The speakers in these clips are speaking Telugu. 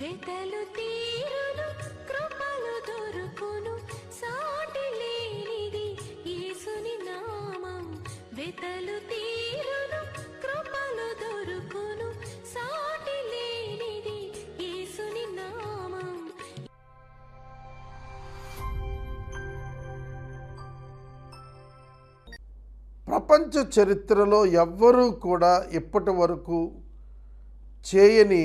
వెతలు తీరును కృపలు దొరుకును సాటి లేనిది యేసుని నామం. వెతలు తీరును కృపలు దొరుకును సాటి లేనిది యేసుని నామం. ప్రపంచ చరిత్రలో ఎవ్వరూ కూడా ఇప్పటి వరకు చేయని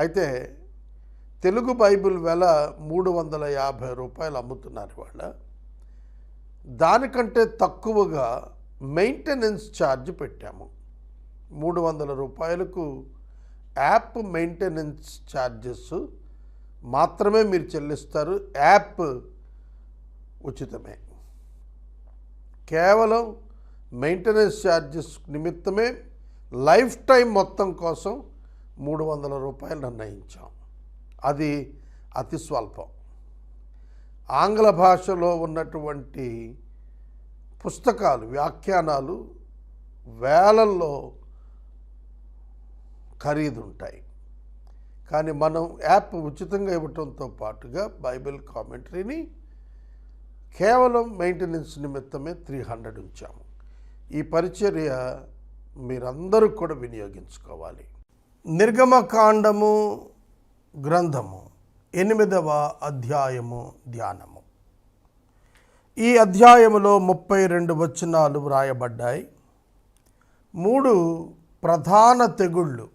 అయితే తెలుగు బైబిల్ వెల మూడు వందల యాభై రూపాయలు అమ్ముతున్నారు వాళ్ళ దానికంటే తక్కువగా మెయింటెనెన్స్ ఛార్జ్ పెట్టాము. మూడు వందల రూపాయలకు యాప్ మెయింటెనెన్స్ ఛార్జెస్ మాత్రమే మీరు చెల్లిస్తారు. యాప్ ఉచితమే. కేవలం మెయింటెనెన్స్ ఛార్జెస్ నిమిత్తమే లైఫ్ టైం మొత్తం కోసం మూడు వందల రూపాయలు నిర్ణయించాం. అది అతి స్వల్పం. ఆంగ్ల భాషలో ఉన్నటువంటి పుస్తకాలు వ్యాఖ్యానాలు వేలల్లో ఖరీదు ఉంటాయి కానీ మనం యాప్ ఉచితంగా ఇవ్వటంతో పాటుగా బైబిల్ కామెంటరీని కేవలం మెయింటెనెన్స్ నిమిత్తమే త్రీ హండ్రెడ్ ఉంచాము. ఈ పరిచర్య మీరందరూ కూడా వినియోగించుకోవాలి. నిర్గమకాండము గ్రంథము ఎనిమిదవ అధ్యాయము ధ్యానము. ఈ అధ్యాయములో ముప్పై రెండు వచనాలు వ్రాయబడ్డాయి. మూడు ప్రధాన తెగుళ్ళు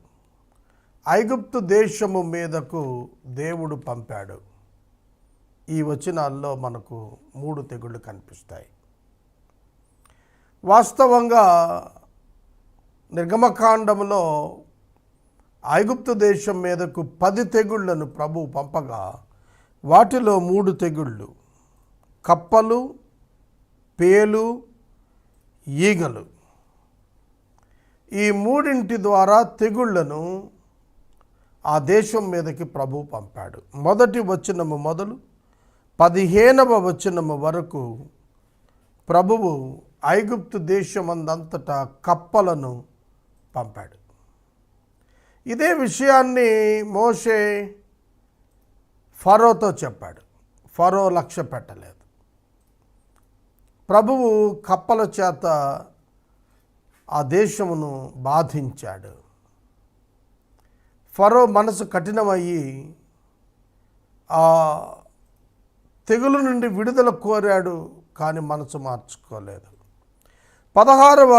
ఐగుప్తు దేశము మీదకు దేవుడు పంపాడు. ఈ వచనాల్లో మనకు మూడు తెగుళ్ళు కనిపిస్తాయి. వాస్తవంగా నిర్గమకాండంలో ఐగుప్తు దేశం మీదకు పది తెగుళ్ళను ప్రభు పంపగా వాటిలో మూడు తెగుళ్ళు కప్పలు పేలు ఈగలు. ఈ మూడింటి ద్వారా తెగుళ్ళను ఆ దేశం మీదకి ప్రభు పంపాడు. మొదటి వచనము మొదలు పదిహేనవ వచనము వరకు ప్రభువు ఐగుప్తు దేశమందంతటా కప్పలను పంపాడు. ఇదే విషయాన్ని మోషే ఫరోతో చెప్పాడు. ఫరో లక్ష్య పెట్టలేదు. ప్రభువు కప్పల చేత ఆ దేశమును బాధించాడు. ఫరో మనసు కఠినమయ్యి ఆ తెగులు నుండి విడుదల కోరాడు కానీ మనసు మార్చుకోలేదు. పదహారవ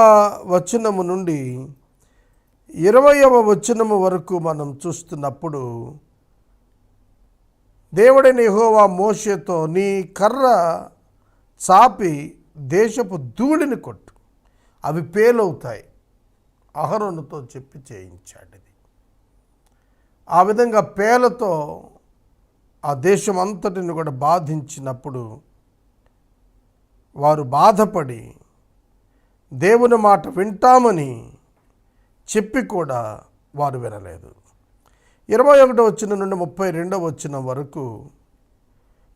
వచనము నుండి ఇరవయవ వచనము వరకు మనం చూస్తున్నప్పుడు దేవుడైన హోవా మోషేతో నీ కర్ర చాపి దేశపు ధూళిని కొట్టు. అవి పేలవుతాయి. అహరోనుతో చెప్పి చేయించాడు ఇది ఆ విధంగా పేలతో ఆ దేశం అంతటిని కూడా బాధించినప్పుడు వారు బాధపడి దేవుని మాట వింటామని చెప్పి కూడా వారు వినలేదు. ఇరవై ఒకటో వచ్చిన నుండి ముప్పై రెండవ వచ్చిన వరకు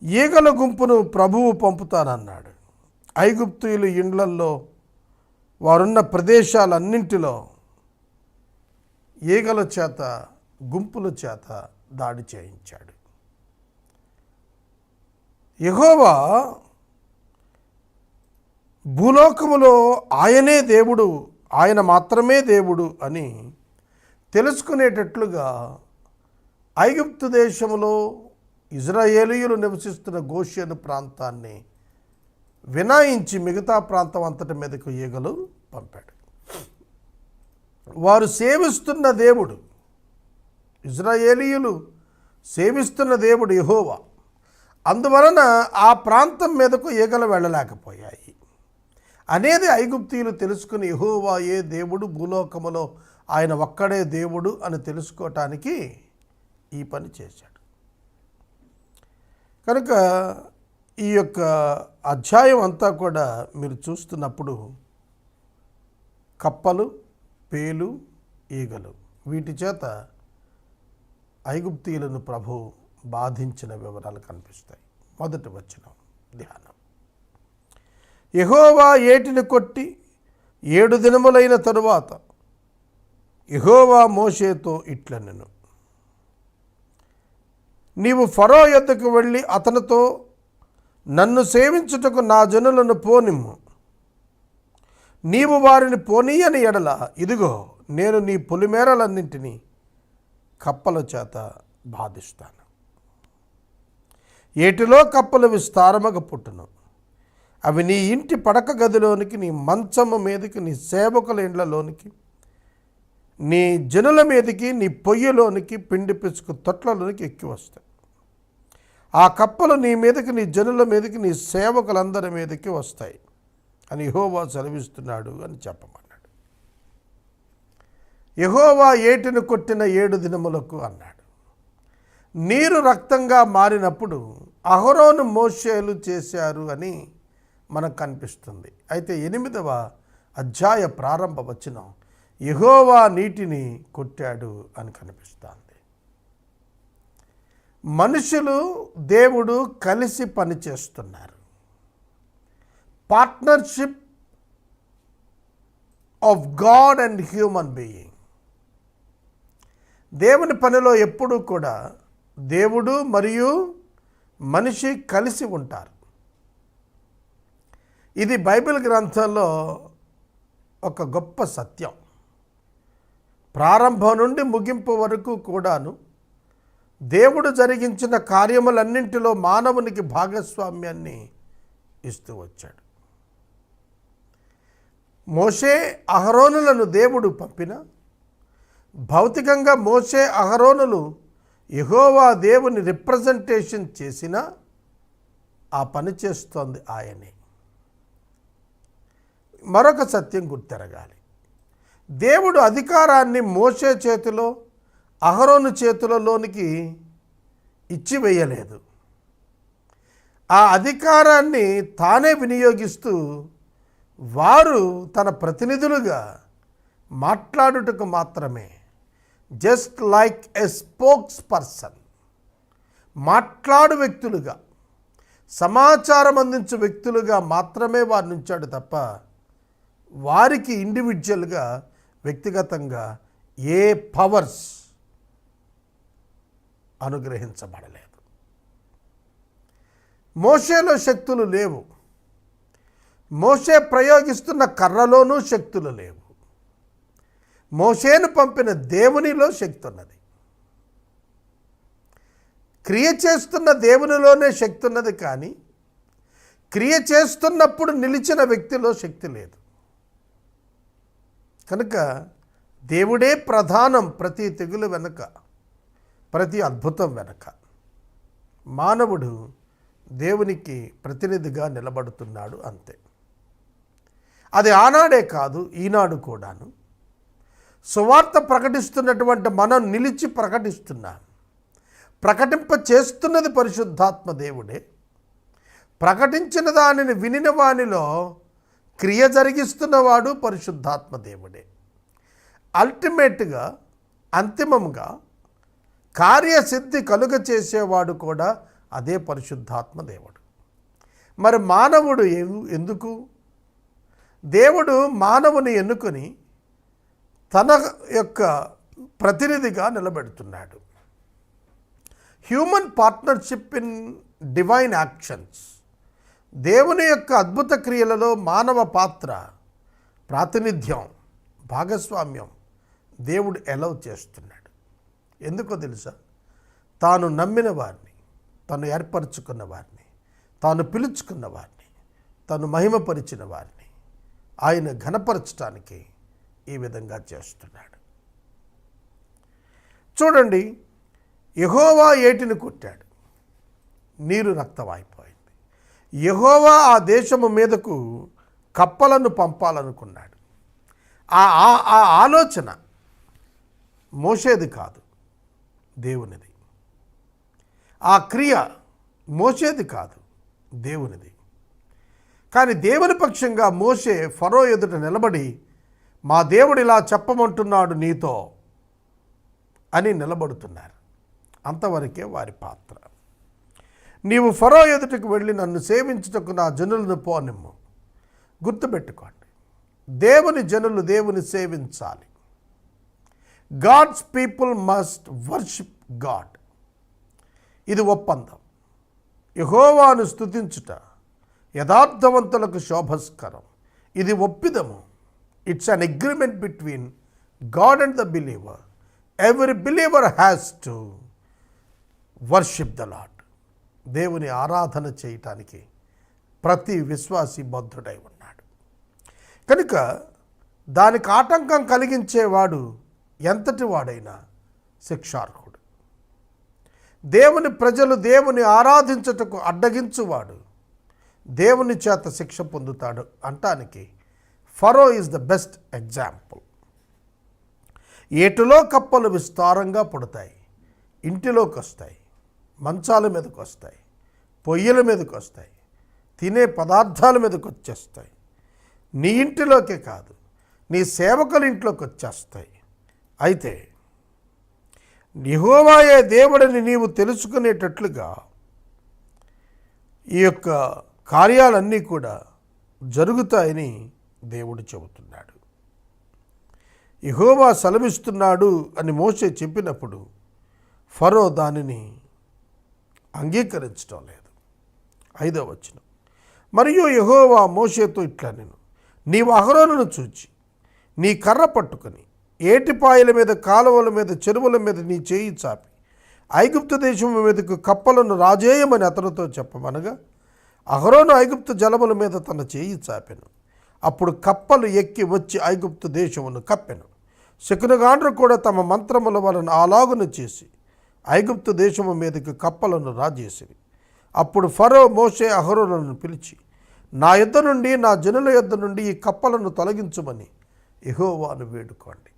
ఈగల గుంపును ప్రభువు పంపుతానన్నాడు. ఐగుప్తుయులు ఇండ్లల్లో వారున్న ప్రదేశాలన్నింటిలో ఈగల చేత గుంపుల చేత దాడి చేయించాడు. యహోవా భూలోకములో ఆయనే దేవుడు ఆయన మాత్రమే దేవుడు అని తెలుసుకునేటట్లుగా ఐగుప్తు దేశంలో ఇజ్రాయేలీయులు నివసిస్తున్న గోషియన్ ప్రాంతాన్ని వినాయించి మిగతా ప్రాంతం అంతటి మీదకు ఈగలు పంపాడు. వారు సేవిస్తున్న దేవుడు ఇజ్రాయేలీయులు సేవిస్తున్న దేవుడు యహోవా. అందువలన ఆ ప్రాంతం మీదకు ఈగలు వెళ్ళలేకపోయాయి. అనేది ఐగుప్తీయులు తెలుసుకుని యెహోవా ఏ దేవుడు భూలోకములో ఆయన ఒక్కడే దేవుడు అని తెలుసుకోవటానికి ఈ పని చేశాడు. కనుక ఈ యొక్క అధ్యాయం అంతా కూడా మీరు చూస్తున్నప్పుడు కప్పలు పేలు ఈగలు వీటి చేత ఐగుప్తీయులను ప్రభు బాధించిన వివరాలు కనిపిస్తాయి. మొదటి వచ్చిన ధ్యానం. యహోవా ఏటిని కొట్టి ఏడు దినములైన తరువాత యహోవా మోషేతో ఇట్లనెను నీవు ఫరో యొద్దకు వెళ్ళి అతనితో నన్ను సేవించుటకు నా జనులను పోనిమ్ము. నీవు వారిని పోనీయని ఎడల ఇదిగో నేను నీ పులిమేరలన్నింటినీ కప్పల చేత బాధిస్తాను. ఏటిలో కప్పలు విస్తారమగ పుట్టును. అవి నీ ఇంటి పడక గదిలోనికి నీ మంచము మీదకి నీ సేవకుల ఇండ్లలోనికి నీ జనుల మీదకి నీ పొయ్యిలోనికి పిండి పిసుకు తొట్లలోనికి ఎక్కి వస్తాయి. ఆ కప్పలు నీ మీదకి నీ జనుల మీదకి నీ సేవకులందరి మీదకి వస్తాయి అని యహోవా సెలవిస్తున్నాడు అని చెప్పమన్నాడు. యహోవా ఏటిని కొట్టిన ఏడు దినములకు అన్నాడు. నీరు రక్తంగా మారినప్పుడు అహరోను మోషేలు చేశారు అని మనకు కనిపిస్తుంది. అయితే ఎనిమిదవ అధ్యాయ ప్రారంభ వచనం యహోవా నీటిని కొట్టాడు అని కనిపిస్తుంది. మనుషులు దేవుడు కలిసి పనిచేస్తున్నారు partnership of God and human being దేవుని పనిలో ఎప్పుడూ కూడా దేవుడు మరియు మనిషి కలిసి ఉంటారు. ఇది బైబిల్ గ్రంథంలో ఒక గొప్ప సత్యం. ప్రారంభం నుండి ముగింపు వరకు కూడాను దేవుడు జరిగించిన కార్యములన్నింటిలో మానవునికి భాగస్వామ్యాన్ని ఇస్తూ వచ్చాడు. మోషే అహరోనులను దేవుడు పంపిన భౌతికంగా మోషే అహరోనులు యహోవా దేవుని రిప్రజెంటేషన్ చేసిన ఆ పని చేస్తోంది ఆయనే. మరొక సత్యం గుర్తెరగాలి. దేవుడు అధికారాన్ని మోసే చేతిలో అహరోను చేతులలోనికి ఇచ్చివేయలేదు. ఆ అధికారాన్ని తానే వినియోగిస్తూ వారు తన ప్రతినిధులుగా మాట్లాడుటకు మాత్రమే just like a spokesperson మాట్లాడు వ్యక్తులుగా సమాచారం అందించే వ్యక్తులుగా మాత్రమే వారు నుంచాడు తప్ప వారికి ఇండివిజువల్గా వ్యక్తిగతంగా ఏ పవర్స్ అనుగ్రహించబడలేదు. మోషేలో శక్తులు లేవు. మోషే ప్రయోగిస్తున్న కర్రలోనూ శక్తులు లేవు. మోషేను పంపిన దేవునిలో శక్తి ఉన్నది క్రియ చేస్తున్న దేవునిలోనే శక్తి ఉన్నది కానీ క్రియ చేస్తున్నప్పుడు నిలిచిన వ్యక్తిలో శక్తి లేదు. కనుక దేవుడే ప్రధానం ప్రతి తెగులు వెనుక ప్రతి అద్భుతం వెనుక. మానవుడు దేవునికి ప్రతినిధిగా నిలబడుతున్నాడు అంతే. అది ఆనాడే కాదు ఈనాడు కూడాను. సువార్త ప్రకటిస్తున్నటువంటి మనం నిలిచి ప్రకటిస్తున్నాం. ప్రకటింప చేస్తున్నది పరిశుద్ధాత్మ దేవుడే. ప్రకటించిన దానిని వినిన వానిలో క్రియ జరిగిస్తున్నవాడు పరిశుద్ధాత్మ దేవుడే. అల్టిమేట్గా అంతిమంగా కార్యసిద్ధి కలుగ చేసేవాడు కూడా అదే పరిశుద్ధాత్మ దేవుడు. మరి మానవుడు ఎందుకు? దేవుడు మానవుని ఎన్నుకొని తన యొక్క ప్రతినిధిగా నిలబెడుతున్నాడు. Human partnership in divine actions. దేవుని యొక్క అద్భుత క్రియలలో మానవ పాత్ర ప్రాతినిధ్యం భాగస్వామ్యం దేవుడు ఎలవ్ చేస్తున్నాడు. ఎందుకో తెలుసా? తాను నమ్మిన వారిని తను ఏర్పరచుకున్న వారిని తాను పిలుచుకున్న వారిని తను మహిమపరిచిన వారిని ఆయన ఘనపరచటానికి ఈ విధంగా చేస్తున్నాడు. చూడండి యహోవా ఏటిని కొట్టాడు? నీరు రక్తవాయిపో యహోవా ఆ దేశము మీదకు కప్పలను పంపాలనుకున్నాడు. ఆ ఆ- ఆ ఆలోచన మోసేది కాదు దేవునిది. ఆ క్రియ మోసేది కాదు దేవునిది. కానీ దేవుని పక్షంగా మోసే ఫరో ఎదుట నిలబడి మా దేవుడు ఇలా చెప్పమంటున్నాడు నీతో అని నిలబడుతున్నారు. అంతవరకే వారి పాత్ర. నీవు ఫరో ఎదుటకు వెళ్ళి నన్ను సేవించుటకు నా జనులను పోనిమ్ము. గుర్తుపెట్టుకోండి దేవుని జనులు దేవుని సేవించాలి. God's people must worship God. ఇది ఒప్పందం. యహోవాను స్తుతించుట యథార్థవంతులకు శోభస్కరం. ఇది ఒప్పిదము. It's an agreement between God and the believer every believer has to worship the Lord దేవుని ఆరాధన చేయటానికి ప్రతి విశ్వాసి బద్ధుడై ఉన్నాడు. కనుక దానికి ఆటంకం కలిగించేవాడు ఎంతటి వాడైనా శిక్షార్హుడు. దేవుని ప్రజలు దేవుని ఆరాధించుటకు అడ్డగించువాడు దేవుని చేత శిక్ష పొందుతాడు అంటానికి Pharaoh is the best example. ఏటిలో కప్పలు విస్తారంగా పుడతాయి ఇంటిలోకి వస్తాయి మంచాల మీదకి వస్తాయి పొయ్యిల మీదకి వస్తాయి తినే పదార్థాల మీదకి వచ్చేస్తాయి. నీ ఇంటిలోకే కాదు నీ సేవకుల ఇంట్లోకి వచ్చేస్తాయి. అయితే నిహోవాయే దేవుడని నీవు తెలుసుకునేటట్లుగా ఈ యొక్క కార్యాలన్నీ కూడా జరుగుతాయని దేవుడు చెబుతున్నాడు. యహోవా సెలవిస్తున్నాడు అని మోసే చెప్పినప్పుడు ఫరో దానిని అంగీకరించడం లేదు. ఐదో వచ్చిన మరియు యహోవా మోషేతో ఇట్లా నేను నీవు అహరోనును చూచి నీ కర్ర పట్టుకొని ఏటిపాయల మీద కాలువల మీద చెరువుల మీద నీ చేయి చాపి ఐగుప్తు దేశం మీదకు కప్పలను రాజేయమని అతనితో చెప్పమనగా అహరోను ఐగుప్తు జలముల మీద తన చేయి చాపెను. అప్పుడు కప్పలు ఎక్కి వచ్చి ఐగుప్తు దేశమును కప్పెను. శకునగాండ్రు కూడా తమ మంత్రముల వలన అలాగును చేసి ఐగుప్తు దేశము మీదకి కప్పలను రాజేసిరి. అప్పుడు ఫరో మోషే అహరోలను పిలిచి నా యుద్ధ నుండి నా జనుల యుద్ధ నుండి ఈ కప్పలను తొలగించమని ఎహోవాను వేడుకోండి.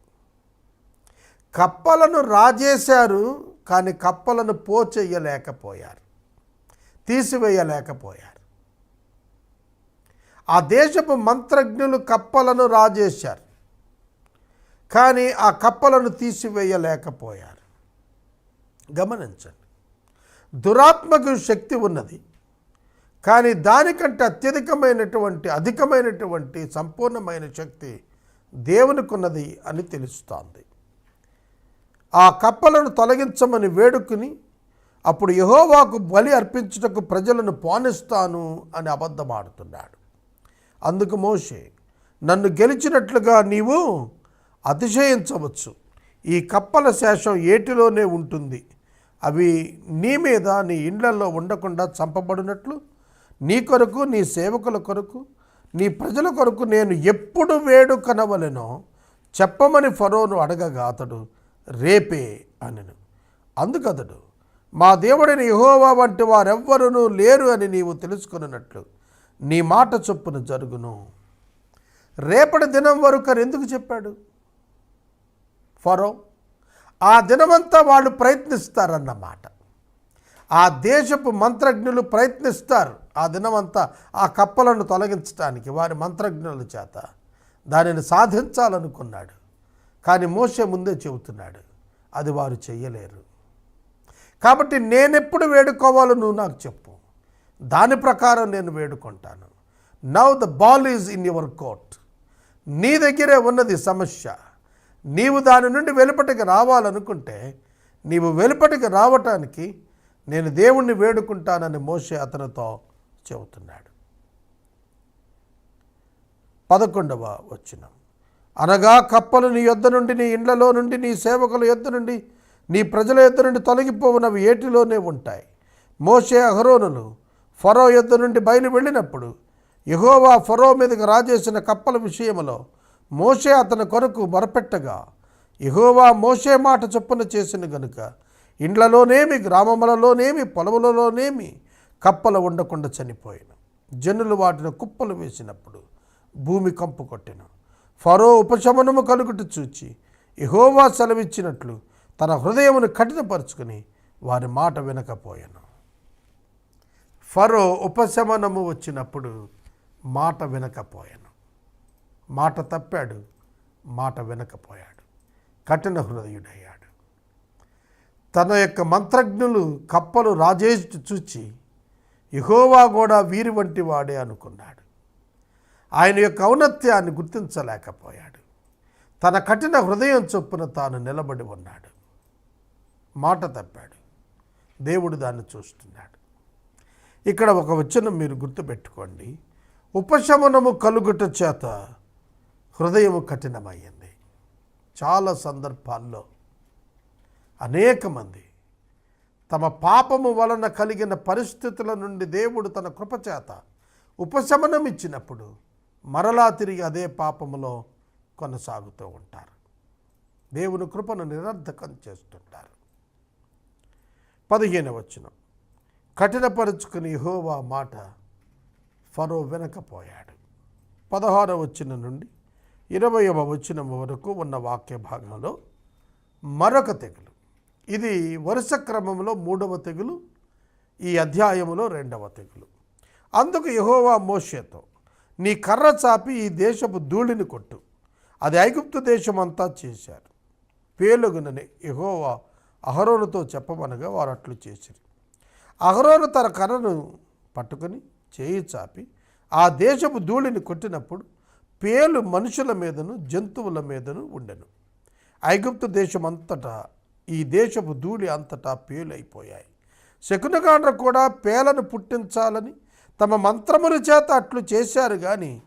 కప్పలను రాజేశారు కానీ కప్పలను పోచెయ్యలేకపోయారు తీసివేయలేకపోయారు. ఆ దేశపు మంత్రజ్ఞులు కప్పలను రాజేశారు కానీ ఆ కప్పలను తీసివేయలేకపోయారు. గమనించండి. దురాత్మకు శక్తి ఉన్నది. కానీ దానికంటే అత్యధికమైనటువంటి అధికమైనటువంటి సంపూర్ణమైన శక్తి దేవునికున్నది అని తెలుస్తోంది. ఆ కప్పలను తొలగించమని వేడుకుని అప్పుడు యహోవాకు బలి అర్పించుటకు ప్రజలను పోనిస్తాను అని అబద్ధమాడుతున్నాడు. అందుకు మోషే నన్ను గెలిచినట్లుగా నీవు అతిశయించవచ్చు. ఈ కప్పల శేషం ఏటిలోనే ఉంటుంది? అవి నీ మీద నీ ఇండ్లలో ఉండకుండా చంపబడినట్లు. నీ కొరకు నీ సేవకుల కొరకు నీ ప్రజల కొరకు నేను ఎప్పుడు వేడు కనవలెనో చెప్పమని ఫరోను అడగగా అతడు రేపే అనెను. అందుకతడు మా దేవుడైన యహోవా వంటి వారెవ్వరూ లేరు అని నీవు తెలుసుకున్నట్లు నీ మాట చొప్పున జరుగును. రేపటి దినం వరకు ఎందుకు చెప్పాడు? ఫరో ఆ దినమంతా వాళ్ళు ప్రయత్నిస్తారన్నమాట. ఆ దేశపు మంత్రజ్ఞులు ప్రయత్నిస్తారు ఆ దినమంతా ఆ కప్పలను తొలగించడానికి వారి మంత్రజ్ఞుల చేత. దానిని సాధించాలనుకున్నాడు. కానీ మోసే ముందే చెబుతున్నాడు అది వారు చెయ్యలేరు. కాబట్టి నేనెప్పుడు వేడుకోవాలో నువ్వు నాకు చెప్పు. దాని ప్రకారం నేను వేడుకుంటాను. Now the ball is in your court నీ దగ్గరే ఉన్నది సమస్య. నీవు దాని నుండి వెలుపటికి రావాలనుకుంటే నీవు వెలుపటికి రావటానికి నేను దేవుణ్ణి వేడుకుంటానని మోసే అతనితో చెబుతున్నాడు. పదకొండవ వచనం. అనగా కప్పలు నీ యొద్ద నుండి నీ ఇండ్లలో నుండి నీ సేవకుల యొద్ద నుండి నీ ప్రజల యొద్ద నుండి తొలగిపోవునవి ఏటిలోనే ఉంటాయి. మోషే అహరోనులు ఫరో యొద్ద నుండి బయలు వెళ్ళినప్పుడు యహోవా ఫరో మీదకి రాజేసిన కప్పల విషయంలో మోషే అతని కొరకు మొరపెట్టగా ఎహోవా మోషే మాట చొప్పున చేసిన గనుక ఇండ్లలోనేమి గ్రామములలోనేమి పొలములలోనేమి కప్పలు ఉండకుండా చనిపోయాను. జనులు వాటిని కుప్పలు వేసినప్పుడు భూమి కంపు కొట్టిన. ఫరో ఉపశమనము కలుగుట చూచి ఎహోవా సెలవిచ్చినట్లు తన హృదయమును కఠినపరుచుకుని వారి మాట వినకపోయాను. ఫరో ఉపశమనము వచ్చినప్పుడు మాట వినకపోయాను. మాట తప్పాడు మాట వినకపోయాడు కఠిన హృదయుడయ్యాడు. తన యొక్క మంత్రజ్ఞులు కప్పలు రాజేష్ చూచి యహోవా కూడా వీరి వంటి వాడే అనుకున్నాడు. ఆయన యొక్క ఔన్నత్యాన్ని గుర్తించలేకపోయాడు. తన కఠిన హృదయం చొప్పున తాను నిలబడి ఉన్నాడు. మాట తప్పాడు. దేవుడు దాన్ని చూస్తున్నాడు. ఇక్కడ ఒక వచనం మీరు గుర్తుపెట్టుకోండి. ఉపశమనము కలుగుట చేత హృదయము కఠినమయ్యింది చాలా సందర్భాల్లో అనేక మంది తమ పాపము వలన కలిగిన పరిస్థితుల నుండి దేవుడు తన కృపచేత ఉపశమనం ఇచ్చినప్పుడు మరలా తిరిగి అదే పాపములో కొనసాగుతూ ఉంటారు. దేవుని కృపను నిరర్ధకం చేస్తుంటారు. పదిహేను వచ్చిన కఠినపరుచుకుని హోవా మాట ఫరో వినకపోయాడు. పదహారవ వచ్చిన నుండి ఇరవయవ వచనం వరకు ఉన్న వాక్య భాగంలో మరొక తెగులు. ఇది వరుస క్రమంలో మూడవ తెగులు ఈ అధ్యాయములో రెండవ తెగులు. అందుకు యహోవా మోషేతో నీ కర్ర చాపి ఈ దేశపు ధూళిని కొట్టు. అది ఐగుప్తు దేశమంతా చేశారు. పేలుగునని యహోవా అహరోనుతో చెప్పమనగా వారు అట్లు చేసిరి. అహరోను తన కర్రను పట్టుకొని చేయి చాపి ఆ దేశపు ధూళిని కొట్టినప్పుడు పేలు మనుషుల మీదను జంతువుల మీదను ఉండెను. ఐగుప్తు దేశమంతటా ఈ దేశపు ధూళి అంతటా పేలైపోయాయి. శకునగాండ్ర కూడా పేలను పుట్టించాలని తమ మంత్రముల చేత అట్లు చేశారు కానీ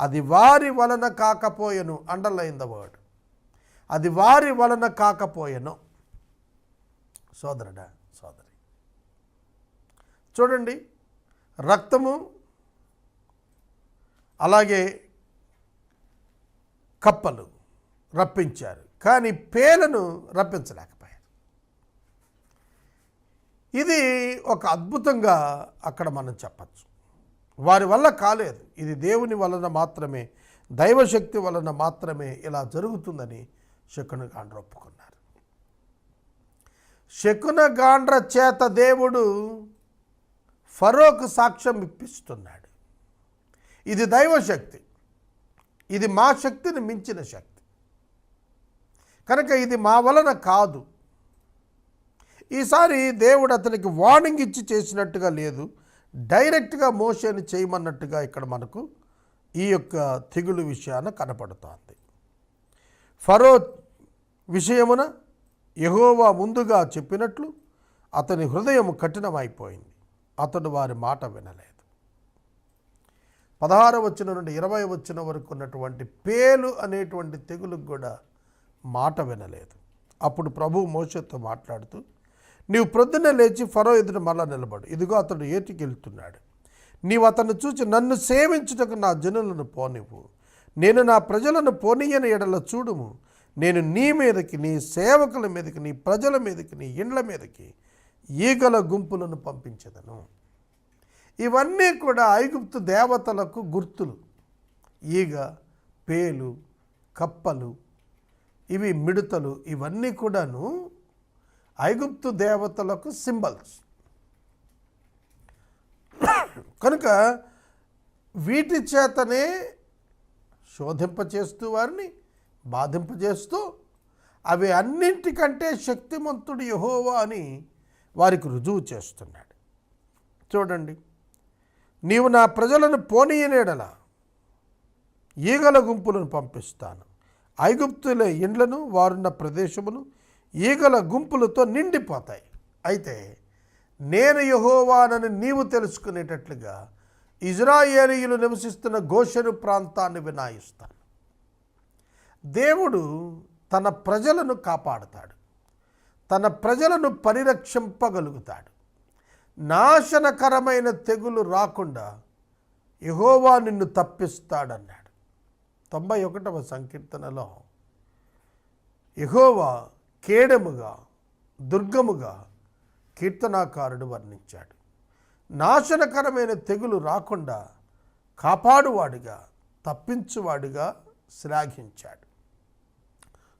అది వారి వలన కాకపోయెను అండర్లైన్ ద వర్డ్ అది వారి వలన కాకపోయెను. సోదరుడా సోదరి. చూడండి రక్తము అలాగే కప్పలు రప్పించారు. కానీ పేలను రప్పించలేకపోయారు. ఇది ఒక అద్భుతంగా అక్కడ మనం చెప్పచ్చు. వారి వల్ల కాలేదు. ఇది దేవుని వలన మాత్రమే దైవశక్తి వలన మాత్రమే ఇలా జరుగుతుందని శకున గాండ్ర ఒప్పుకున్నారు. శకున గాండ్ర చేత దేవుడు ఫరోకు సాక్ష్యం ఇప్పిస్తున్నాడు. ఇది దైవశక్తి. ఇది మా శక్తిని మించిన శక్తి. కనుక ఇది మా వలన కాదు. ఈసారి దేవుడు అతనికి వార్నింగ్ ఇచ్చి చేసినట్టుగా లేదు. డైరెక్ట్గా మోసేని చేయమన్నట్టుగా ఇక్కడ మనకు ఈ యొక్క తెగులు విషయాన కనపడుతోంది. ఫరో విషయమున ఎహోవా ముందుగా చెప్పినట్లు అతని హృదయం కఠినమైపోయింది. అతడు వారి మాట వినలేదు. పదహారు వచ్చిన నుండి ఇరవై వచ్చిన వరకు ఉన్నటువంటి పేలు అనేటువంటి తెగులకు కూడా మాట వినలేదు. అప్పుడు ప్రభు మోసతో మాట్లాడుతూ నీవు ప్రొద్దున లేచి ఫరో ఎదురు మళ్ళా నిలబడు. ఇదిగో అతడు ఏటికి వెళ్తున్నాడు నీవు అతను చూచి నన్ను సేవించుటకు నా జనులను పోనివ్వు. నేను నా ప్రజలను పోనీయని ఎడల చూడుము. నేను నీ మీదకి నీ సేవకుల మీదకి నీ ప్రజల మీదకి నీ ఇండ్ల మీదకి ఈగల గుంపులను పంపించదను. ఇవన్నీ కూడా ఐగుప్తు దేవతలకు గుర్తులు. ఈగ పేలు కప్పలు ఇవి మిడతలు ఇవన్నీ కూడాను ఐగుప్తు దేవతలకు సింబల్స్. కనుక వీటి చేతనే శోధింపచేస్తూ వారిని బాధింపజేస్తూ అవి అన్నింటికంటే శక్తిమంతుడు యహోవా అని వారికి రుజువు చేస్తున్నాడు. చూడండి. నీవు నా ప్రజలను పోనీయనేడల. ఈగల గుంపులను పంపిస్తాను. ఐగుప్తుల ఇండ్లను వారున్న ప్రదేశములు ఈగల గుంపులతో నిండిపోతాయి. అయితే నేను యహోవానని నీవు తెలుసుకునేటట్లుగా ఇజ్రాయేలీయులు నివసిస్తున్న గోషను ప్రాంతాన్ని వినాయిస్తాను. దేవుడు తన ప్రజలను కాపాడుతాడు. తన ప్రజలను పరిరక్షింపగలుగుతాడు. నాశనకరమైన తెగులు రాకుండా యహోవా నిన్ను తప్పిస్తాడన్నాడు. తొంభై ఒకటవ సంకీర్తనలో యహోవా కేడముగా దుర్గముగా కీర్తనాకారుడు వర్ణించాడు. నాశనకరమైన తెగులు రాకుండా కాపాడువాడిగా తప్పించువాడిగా శ్లాఘించాడు.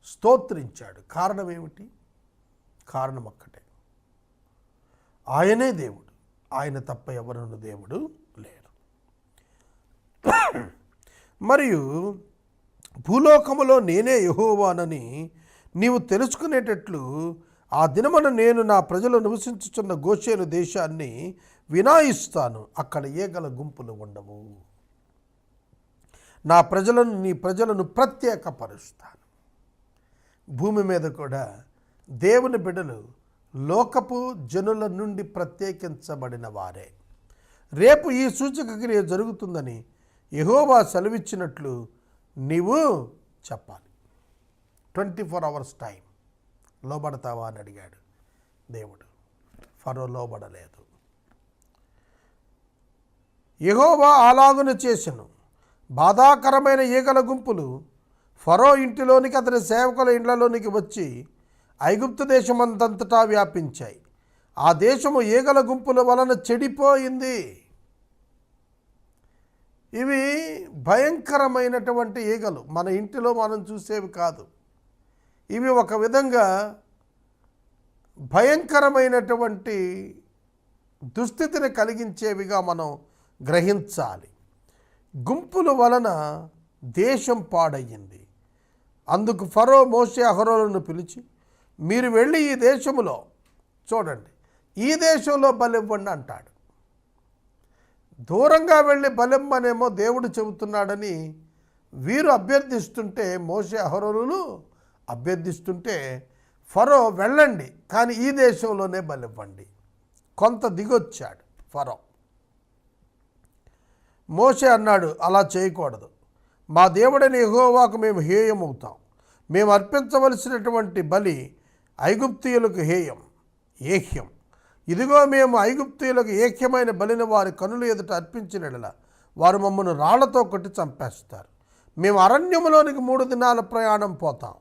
స్తోత్రించాడు. కారణం ఏమిటి? కారణం ఒక్కటే. ఆయనే దేవుడు. ఆయన తప్ప ఎవరును దేవుడు లేరు మరియు భూలోకములో నేనే యహోవానని నీవు తెలుసుకునేటట్లు ఆ దినమున నేను నా ప్రజలు నివసించుచున్న గోషేను దేశాన్ని వినాయిస్తాను. అక్కడ ఏగల గుంపులు ఉండవు. నా ప్రజలను నీ ప్రజలను ప్రత్యేకపరుస్తాను. భూమి మీద కూడా దేవుని బిడ్డలు లోకపు జనుల నుండి ప్రత్యేకించబడిన వారే రేపు ఈ సూచక క్రియ జరుగుతుందని యహోవా సెలవిచ్చినట్లు నీవు చెప్పాలి. Twenty four hours time. లోబడతావా అని అడిగాడు దేవుడు. ఫరో లోబడలేదు. యహోవా అలాగున చేసెను. బాధాకరమైన ఈగల గుంపులు ఫరో ఇంటిలోనికి అతని సేవకుల ఇండ్లలోనికి వచ్చి ఐగుప్తు దేశమంతంతటా వ్యాపించాయి. ఆ దేశము ఈగల గుంపుల వలన చెడిపోయింది. ఇవి భయంకరమైనటువంటి ఈగలు మన ఇంటిలో మనం చూసేవి కాదు. ఇవి ఒక విధంగా భయంకరమైనటువంటి దుస్థితిని కలిగించేవిగా మనం గ్రహించాలి. గుంపుల వలన దేశం పాడయ్యింది. అందుకు ఫరో మోసే అహరోలను పిలిచి మీరు వెళ్ళి ఈ దేశములో చూడండి ఈ దేశంలో బలివ్వండి అంటాడు. దూరంగా వెళ్ళి బలిమ్మనేమో దేవుడు చెబుతున్నాడని వీరు అభ్యర్థిస్తుంటే మోసే అహరోనులు అభ్యర్థిస్తుంటే ఫరో వెళ్ళండి కానీ ఈ దేశంలోనే బలివ్వండి. కొంత దిగొచ్చాడు ఫరో. మోసే అన్నాడు అలా చేయకూడదు. మా దేవుడని యెహోవాకు మేము హేయమవుతాం. మేము అర్పించవలసినటువంటి బలి ఐగుప్తీయులకు హేయం ఏహ్యం. ఇదిగో మేము ఐగుప్తీయులకు ఏహ్యమైన బలిని వారి కనుల ఎదుట అర్పించిన వారు మమ్మను రాళ్ళతో కొట్టి చంపేస్తారు. మేము అరణ్యములోనికి మూడు దినాల ప్రయాణం పోతాం.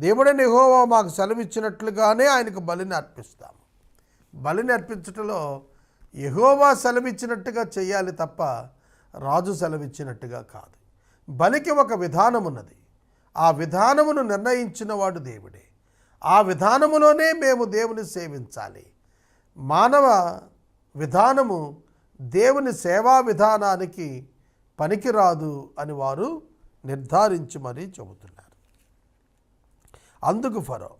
దేవుడని హోవా మాకు సెలవిచ్చినట్లుగానే ఆయనకు బలిని అర్పిస్తాము బలిని అర్పించటంలో ఎహోవా సెలవిచ్చినట్టుగా చేయాలి తప్ప రాజు సెలవిచ్చినట్టుగా కాదు. బలికి ఒక విధానం ఉన్నది ఆ విధానమును నిర్ణయించిన వాడు దేవుడే. ఆ విధానములోనే మేము దేవుని సేవించాలి. మానవ విధానము దేవుని సేవా విధానానికి పనికిరాదు అని వారు నిర్ధారించి మరీ చెబుతున్నారు. అందుకు ఫరో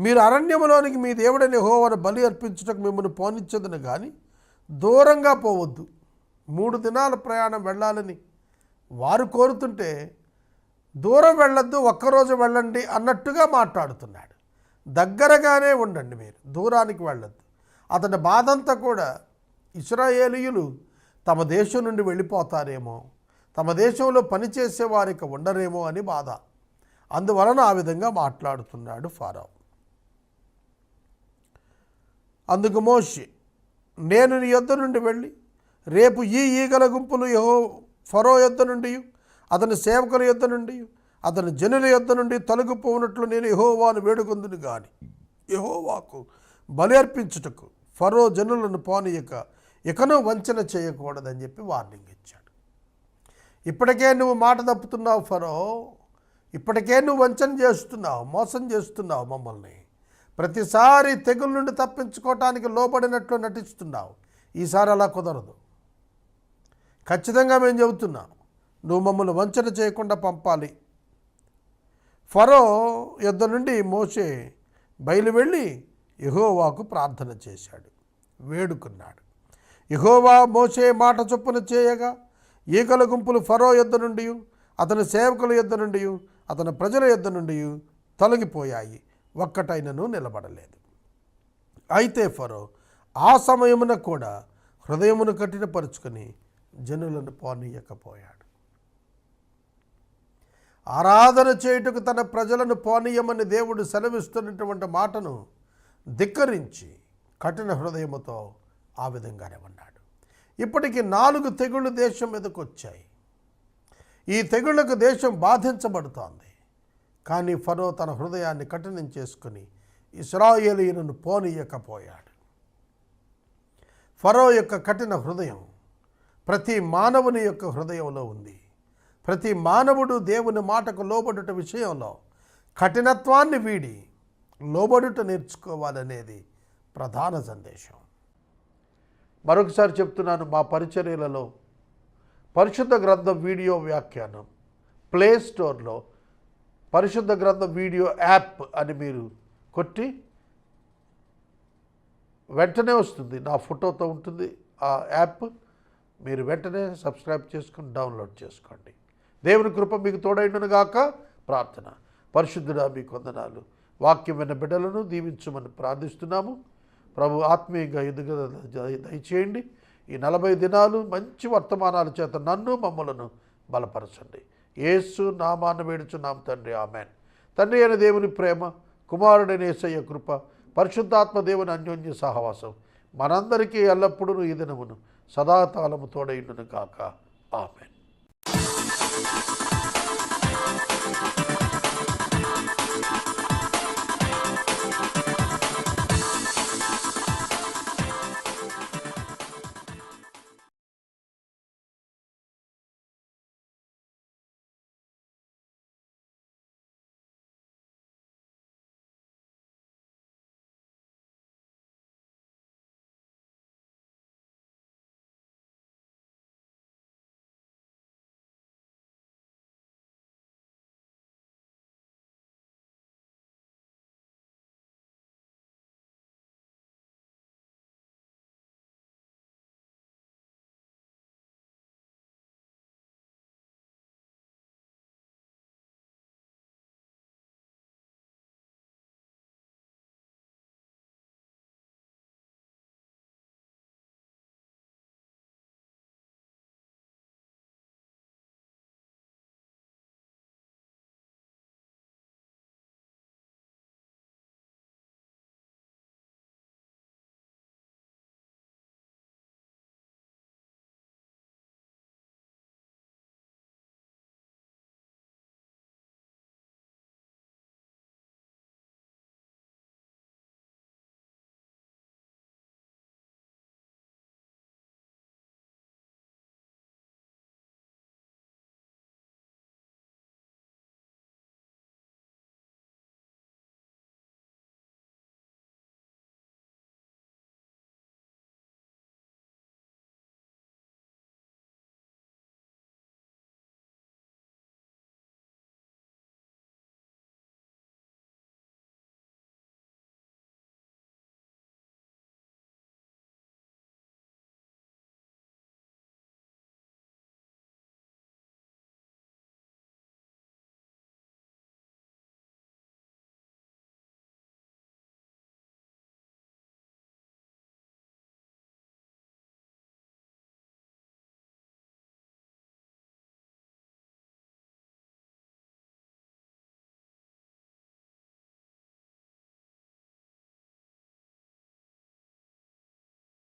మీరు అరణ్యములోనికి మీ దేవుడని హోవను బలి అర్పించుటకు మిమ్మల్ని పోనిచ్చదును కానీ దూరంగా పోవద్దు. మూడు దినాల ప్రయాణం వెళ్ళాలని వారు కోరుతుంటే దూరం వెళ్ళొద్దు ఒక్కరోజు వెళ్ళండి అన్నట్టుగా మాట్లాడుతున్నాడు. దగ్గరగానే ఉండండి మీరు దూరానికి వెళ్ళొద్దు. అతని బాధంతా కూడా ఇస్రాయేలీయులు తమ దేశం నుండి వెళ్ళిపోతారేమో తమ దేశంలో పనిచేసే వారికి ఉండరేమో అని బాధ. అందువలన ఆ విధంగా మాట్లాడుతున్నాడు ఫారో. అందుకు మోషి నేను నీ యొద్ద నుండి వెళ్ళి రేపు ఈ ఈగల గుంపులు యహో ఫరో యొద్ద నుండి అతని సేవకుల యొద్ద నుండి అతని జనుల యొద్ద నుండి తొలగిపోనట్లు నేను యహోవాను వేడుకొందును గాని. యహోవాకు బలి అర్పించుటకు ఫరో జనులను పోనీయక ఇకను వంచన చేయకూడదని చెప్పి వార్నింగ్ ఇచ్చాడు. ఇప్పటికే నువ్వు మాట తప్పుతున్నావు ఫరో. ఇప్పటికే నువ్వు వంచన చేస్తున్నావు మోసం చేస్తున్నావు మమ్మల్ని. ప్రతిసారి తెగుల నుండి తప్పించుకోవటానికి లోబడినట్లు నటిస్తున్నావు. ఈసారి అలా కుదరదు. ఖచ్చితంగా మేము చెబుతున్నాం నువ్వు మమ్మల్ని వంచన చేయకుండా పంపాలి. ఫరో యుద్ధ నుండి మోసే బయలు వెళ్ళి యహోవాకు ప్రార్థన చేశాడు వేడుకున్నాడు. యహోవా మోసే మాట చొప్పున చేయగా ఈకల గుంపులు ఫరో యుద్ధ నుండి అతని సేవకుల యుద్ధ నుండి అతని ప్రజల యుద్ధ నుండి తొలగిపోయాయి. ఒక్కటైనను నిలబడలేదు. అయితే ఫరో ఆ సమయమున కూడా హృదయమును కఠినపరుచుకొని జనులను పోనీయకపోయాడు. ఆరాధన చేయుటకు తన ప్రజలను పోనీయమని దేవుడు సెలవిస్తున్నటువంటి మాటను ధిక్కరించి కఠిన హృదయముతో ఆ విధంగానే ఉన్నాడు. ఇప్పటికి నాలుగు తెగుళ్ళు దేశం మీదకు వచ్చాయి. ఈ తెగుళ్ళకు దేశం బాధించబడుతోంది. కానీ ఫరో తన హృదయాన్ని కఠినం చేసుకుని ఇస్రాయేలీలను పోనీయకపోయాడు. ఫరో యొక్క కఠిన హృదయం ప్రతి మానవుని యొక్క హృదయంలో ఉంది. ప్రతి మానవుడు దేవుని మాటకు లోబడుట విషయంలో కఠినత్వాన్ని వీడి లోబడుట నేర్చుకోవాలనేది ప్రధాన సందేశం. మరొకసారి చెప్తున్నాను మా పరిచర్యలలో పరిశుద్ధ గ్రంథం వీడియో వ్యాఖ్యానం ప్లే స్టోర్లో పరిశుద్ధ గ్రంథం వీడియో యాప్ అని మీరు కొట్టి వెంటనే వస్తుంది. నా ఫోటోతో ఉంటుంది. ఆ యాప్ మీరు వెంటనే సబ్స్క్రైబ్ చేసుకుని డౌన్లోడ్ చేసుకోండి. దేవుని కృప మీకు తోడైండును గాక. ప్రార్థన. పరిశుద్ధుడా మీకు వందనాలు. వాక్యం విన్న బిడ్డలను దీవించమని ప్రార్థిస్తున్నాము. ప్రభు ఆత్మీయంగా ఎదుగుదల దయచేయండి. ఈ నలభై దినాలు మంచి వర్తమానాల చేత నన్ను మమ్మలను బలపరచండి. ఏసు నామాన్ని వేడుచున్నాం తండ్రి. ఆమెన్. తండ్రి అయిన దేవుని ప్రేమ కుమారుడైన ఏసయ్య కృప పరిశుద్ధాత్మ దేవుని అన్యోన్య సహవాసం మనందరికీ ఎల్లప్పుడూ ఈ దినమును సదాకాలము తోడైండును కాక ఆమెన్.